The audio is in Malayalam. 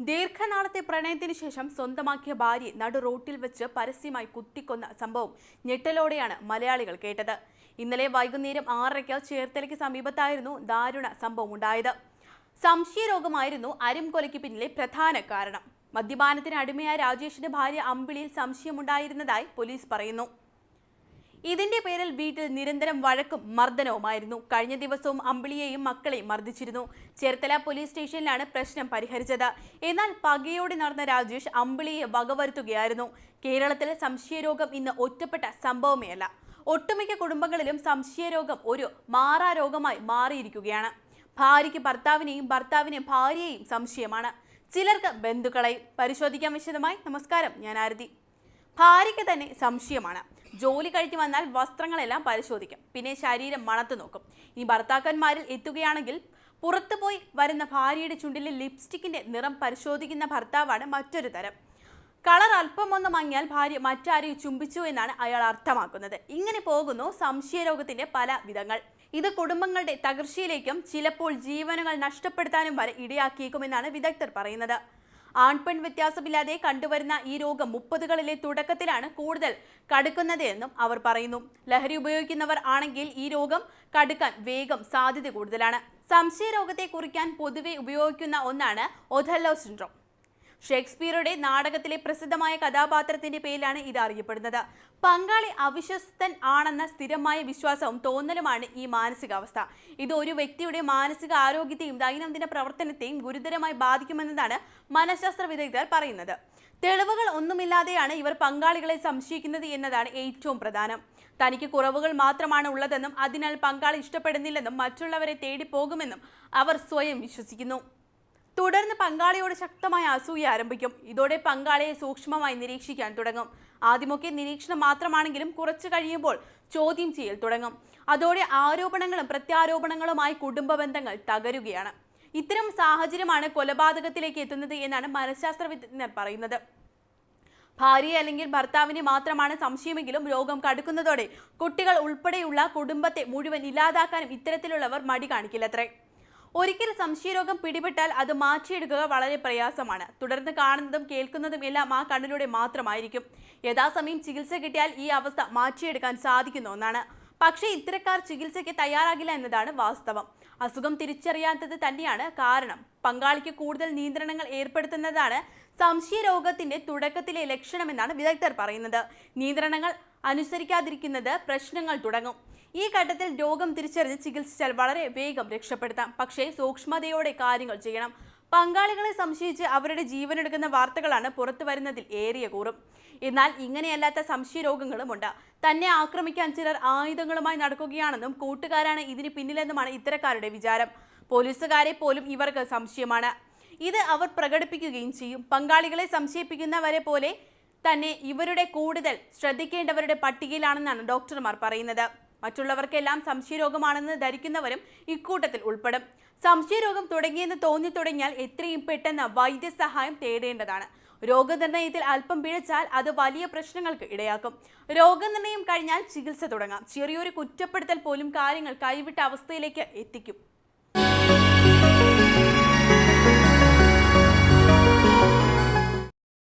ദീർഘനാളത്തെ പ്രണയത്തിന് ശേഷം സ്വന്തമാക്കിയ ഭാര്യ നടു റോട്ടിൽ വെച്ച് പരസ്യമായി കുത്തിക്കൊന്ന സംഭവം ഞെട്ടലോടെയാണ് മലയാളികൾ കേട്ടത്. ഇന്നലെ വൈകുന്നേരം ആറരയ്ക്ക് ചേർത്തലയ്ക്ക് സമീപത്തായിരുന്നു ദാരുണ സംഭവം ഉണ്ടായത്. സംശയരോഗമായിരുന്നു അരിംകൊലയ്ക്ക് പിന്നിലെ പ്രധാന കാരണം. മദ്യപാനത്തിന് അടിമയായ രാജേഷിന്റെ ഭാര്യ അമ്പിളിയിൽ സംശയമുണ്ടായിരുന്നതായി പോലീസ് പറയുന്നു. ഇതിന്റെ പേരിൽ വീട്ടിൽ നിരന്തരം വഴക്കും മർദ്ദനവുമായിരുന്നു. കഴിഞ്ഞ ദിവസവും അമ്പിളിയെയും മക്കളെയും മർദ്ദിച്ചിരുന്നു. ചേർത്തല പോലീസ് സ്റ്റേഷനിലാണ് പ്രശ്നം പരിഹരിച്ചത്. എന്നാൽ പകയോടെ നടന്ന രാജേഷ് അമ്പിളിയെ വകവരുത്തുകയായിരുന്നു. കേരളത്തിൽ സംശയരോഗം ഇന്ന് ഒറ്റപ്പെട്ട സംഭവമേയല്ല. ഒട്ടുമിക്ക കുടുംബങ്ങളിലും സംശയരോഗം ഒരു മാറാ രോഗമായി മാറിയിരിക്കുകയാണ്. ഭാര്യയ്ക്ക് ഭർത്താവിനെയും ഭർത്താവിനെ ഭാര്യയെയും സംശയമാണ്. ചിലർക്ക് ബന്ധുക്കളെയും. പരിശോധിക്കാൻ വിശദമായി. നമസ്കാരം. ഞാൻ ആരതി. ഭാര്യയ്ക്ക് തന്നെ സംശയമാണ്. ജോലി കഴിഞ്ഞ് വന്നാൽ വസ്ത്രങ്ങളെല്ലാം പരിശോധിക്കും. പിന്നെ ശരീരം മണത്ത് നോക്കും. ഇനി ഭർത്താക്കന്മാരിൽ എത്തുകയാണെങ്കിൽ പുറത്തുപോയി വരുന്ന ഭാര്യയുടെ ചുണ്ടിലെ ലിപ്സ്റ്റിക്കിന്റെ നിറം പരിശോധിക്കുന്ന ഭർത്താവാണ് മറ്റൊരു തരം. കളർ അല്പം ഒന്ന് മങ്ങിയാൽ ഭാര്യ മറ്റാരെയും ചുംബിച്ചു എന്നാണ് അയാൾ അർത്ഥമാക്കുന്നത്. ഇങ്ങനെ പോകുന്നു സംശയരോഗത്തിന്റെ പല വിധങ്ങൾ. ഇത് കുടുംബങ്ങളുടെ തകർച്ചയിലേക്കും ചിലപ്പോൾ ജീവനുകൾ നഷ്ടപ്പെടുത്താനും വരെ ഇടയാക്കിയേക്കുമെന്നാണ് വിദഗ്ധർ പറയുന്നത്. ആൺപെൺ വ്യത്യാസമില്ലാതെ കണ്ടുവരുന്ന ഈ രോഗം മുപ്പതുകളിലെ തുടക്കത്തിലാണ് കൂടുതൽ കടുക്കുന്നത് എന്നും അവർ പറയുന്നു. ലഹരി ഉപയോഗിക്കുന്നവർ ആണെങ്കിൽ ഈ രോഗം കടുക്കാൻ വേഗം സാധ്യത കൂടുതലാണ്. സംശയരോഗത്തെ കുറിക്കാൻ പൊതുവെ ഉപയോഗിക്കുന്ന ഒന്നാണ് ഒഥല്ലോ സിൻഡ്രോം. ഷേക്സ്പിയറുടെ നാടകത്തിലെ പ്രസിദ്ധമായ കഥാപാത്രത്തിന്റെ പേരിലാണ് ഇത് അറിയപ്പെടുന്നത്. പങ്കാളി അവിശ്വസ്തൻ ആണെന്ന സ്ഥിരമായ വിശ്വാസവും തോന്നലുമാണ് ഈ മാനസികാവസ്ഥ. ഇത് ഒരു വ്യക്തിയുടെ മാനസിക ആരോഗ്യത്തെയും ദൈനംദിന പ്രവർത്തനത്തെയും ഗുരുതരമായി ബാധിക്കുമെന്നതാണ് മനഃശാസ്ത്ര വിദഗ്ധർ പറയുന്നത്. തെളിവുകൾ ഒന്നുമില്ലാതെയാണ് ഇവർ പങ്കാളികളെ സംശയിക്കുന്നത് എന്നതാണ് ഏറ്റവും പ്രധാനം. തനിക്ക് കുറവുകൾ മാത്രമാണ് ഉള്ളതെന്നും അതിനാൽ പങ്കാളി ഇഷ്ടപ്പെടുന്നില്ലെന്നും മറ്റുള്ളവരെ തേടി പോകുമെന്നും അവർ സ്വയം വിശ്വസിക്കുന്നു. തുടർന്ന് പങ്കാളിയോട് ശക്തമായ അസൂയ ആരംഭിക്കും. ഇതോടെ പങ്കാളിയെ സൂക്ഷ്മമായി നിരീക്ഷിക്കാൻ തുടങ്ങും. ആദ്യമൊക്കെ നിരീക്ഷണം മാത്രമാണെങ്കിലും കുറച്ചു കഴിയുമ്പോൾ ചോദ്യം ചെയ്യൽ തുടങ്ങും. അതോടെ ആരോപണങ്ങളും പ്രത്യാരോപണങ്ങളുമായി കുടുംബ ബന്ധങ്ങൾ തകരുകയാണ്. ഇത്തരം സാഹചര്യമാണ് കൊലപാതകത്തിലേക്ക് എത്തുന്നത് എന്നാണ് മനഃശാസ്ത്ര വിദഗ്ധർ പറയുന്നത്. ഭാര്യയെ അല്ലെങ്കിൽ ഭർത്താവിനെ മാത്രമാണ് സംശയമെങ്കിലും രോഗം കടുക്കുന്നതോടെ കുട്ടികൾ ഉൾപ്പെടെയുള്ള കുടുംബത്തെ മുഴുവൻ ഇല്ലാതാക്കാനും ഇത്തരത്തിലുള്ളവർ മടി കാണിക്കില്ലത്രേ. ഒരിക്കൽ സംശയരോഗം പിടിപെട്ടാൽ അത് മാറ്റിയെടുക്കുക വളരെ പ്രയാസമാണ്. തുടർന്ന് കാണുന്നതും കേൾക്കുന്നതും എല്ലാം ആ കണ്ണിലൂടെ മാത്രമായിരിക്കും. യഥാസമയം ചികിത്സ കിട്ടിയാൽ ഈ അവസ്ഥ മാറ്റിയെടുക്കാൻ സാധിക്കുന്ന ഒന്നാണ്. പക്ഷേ ഇത്തരക്കാർ ചികിത്സയ്ക്ക് തയ്യാറാകില്ല എന്നതാണ് വാസ്തവം. അസുഖം തിരിച്ചറിയാത്തത് തന്നെയാണ് കാരണം. പങ്കാളിക്ക് കൂടുതൽ നിയന്ത്രണങ്ങൾ ഏർപ്പെടുത്തുന്നതാണ് സംശയരോഗത്തിന്റെ തുടക്കത്തിലെ ലക്ഷണമെന്നാണ് വിദഗ്ധർ പറയുന്നത്. നിയന്ത്രണങ്ങൾ അനുസരിക്കാതിരിക്കുന്നത് പ്രശ്നങ്ങൾ തുടങ്ങും. ഈ ഘട്ടത്തിൽ രോഗം തിരിച്ചറിഞ്ഞ് ചികിത്സിച്ചാൽ വളരെ വേഗം രക്ഷപ്പെടുത്താം. പക്ഷേ സൂക്ഷ്മതയോടെ കാര്യങ്ങൾ ചെയ്യണം. പങ്കാളികളെ സംശയിച്ച് അവരുടെ ജീവൻ എടുക്കുന്ന വാർത്തകളാണ് പുറത്തു വരുന്നതിൽ ഏറിയ കൂറും. എന്നാൽ ഇങ്ങനെയല്ലാത്ത സംശയ രോഗങ്ങളുമുണ്ട് തന്നെ ആക്രമിക്കാൻ ചിലർ ആയുധങ്ങളുമായി നടക്കുകയാണെന്നും കൂട്ടുകാരാണ് ഇതിന് പിന്നിലെന്നുമാണ് ഇത്തരക്കാരുടെ വിചാരം. പോലീസുകാരെ പോലും ഇവർക്ക് സംശയമാണ്. ഇത് അവർ പ്രകടിപ്പിക്കുകയും ചെയ്യും. പങ്കാളികളെ സംശയിപ്പിക്കുന്നവരെ പോലെ തന്നെ ഇവരുടെ കൂടുതൽ ശ്രദ്ധിക്കേണ്ടവരുടെ പട്ടികയിലാണെന്നാണ് ഡോക്ടർമാർ പറയുന്നത്. മറ്റുള്ളവർക്കെല്ലാം സംശയരോഗമാണെന്ന് ധരിക്കുന്നവരും ഇക്കൂട്ടത്തിൽ ഉൾപ്പെടും. സംശയരോഗം തുടങ്ങിയെന്ന് തോന്നി തുടങ്ങിയാൽ എത്രയും പെട്ടെന്ന് വൈദ്യസഹായം തേടേണ്ടതാണ്. രോഗനിർണയത്തിൽ അല്പം പിഴച്ചാൽ അത് വലിയ പ്രശ്നങ്ങൾക്ക് ഇടയാക്കും. രോഗനിർണയം കഴിഞ്ഞാൽ ചികിത്സ തുടങ്ങാം. ചെറിയൊരു കുറ്റപ്പെടുത്തൽ പോലും കാര്യങ്ങൾ കൈവിട്ട അവസ്ഥയിലേക്ക് എത്തിക്കും.